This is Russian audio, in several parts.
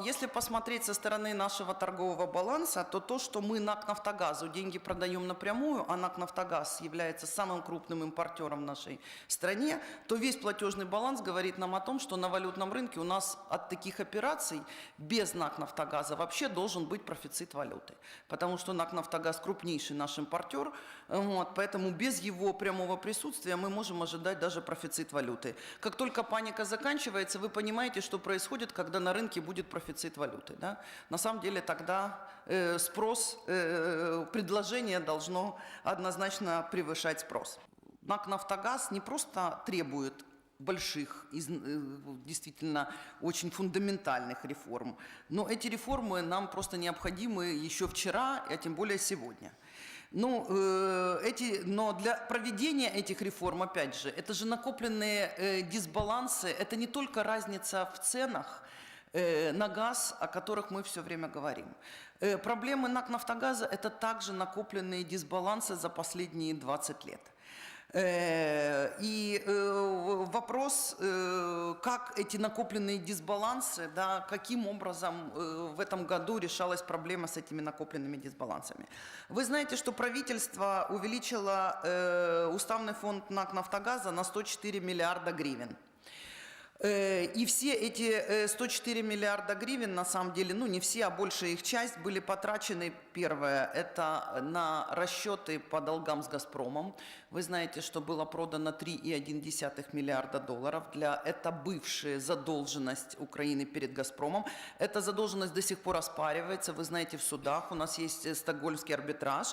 если посмотреть со стороны нашего торгового баланса, то то, что мы НАК «Нафтогазу» деньги продаем напрямую, а НАК «Нафтогаз» является самым крупным импортером в нашей стране, то весь платежный баланс говорит нам о том, что на валютном рынке у нас от таких операций без НАК «Нафтогаза» вообще должен быть профицит валюты. Потому что НАК «Нафтогаз» крупнейший наш импортер, вот, поэтому без его прямого присутствия мы можем ожидать даже профицит валюты. Как только паника заканчивается, вы понимаете, что происходит, когда на рынке будет профицит валюты. Да? На самом деле тогда э, спрос, э, предложение должно однозначно превышать спрос. НАК «Нафтогаз» не просто требует больших, э, действительно очень фундаментальных реформ. Но эти реформы нам просто необходимы еще вчера, а тем более сегодня. Ну, э, эти, но для проведения этих реформ, опять же, это же накопленные э, дисбалансы, это не только разница в ценах, на газ, о которых мы все время говорим. Э, Проблемы НАК «Нафтогаза» – это также накопленные дисбалансы за последние 20 лет. Э, И э, вопрос, э, как эти накопленные дисбалансы, да, каким образом э, в этом году решалась проблема с этими накопленными дисбалансами. Вы знаете, что правительство увеличило э, уставный фонд НАК «Нафтогаза» на 104 миллиарда гривен. Э, И все эти э, 104 миллиарда гривен, на самом деле, ну не все, а большая их часть, были потрачены, первое, это на расчеты по долгам с «Газпромом». Вы знаете, что было продано 3,1 миллиарда долларов. Для, это бывшая задолженность Украины перед «Газпромом». Эта задолженность до сих пор оспаривается, вы знаете, в судах. У нас есть э, стокгольмский арбитраж.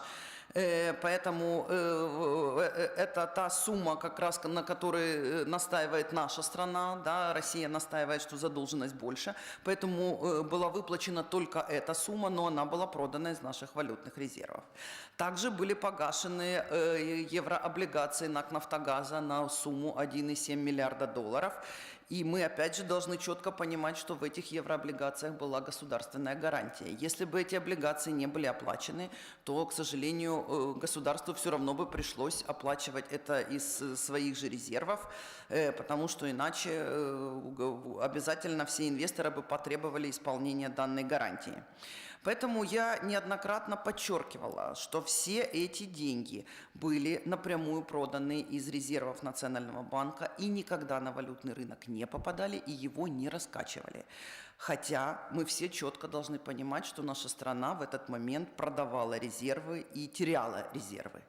Э, Поэтому э, э, это та сумма, как раз на которой настаивает наша страна, да, Россия настаивает, что задолженность больше, поэтому была выплачена только эта сумма, но она была продана из наших валютных резервов. Также были погашены еврооблигации НАК «Нафтогаза» на сумму 1,7 миллиарда долларов, и мы опять же должны четко понимать, что в этих еврооблигациях была государственная гарантия. Если бы эти облигации не были оплачены, то, к сожалению, э, государству все равно бы пришлось оплачивать это из э, своих же резервов, э, потому что иначе обязательно все инвесторы бы потребовали исполнения данной гарантии. Поэтому я неоднократно подчеркивала, что все эти деньги были напрямую проданы из резервов Национального банка и никогда на валютный рынок не попадали и его не раскачивали. Хотя мы все четко должны понимать, что наша страна в этот момент продавала резервы и теряла резервы.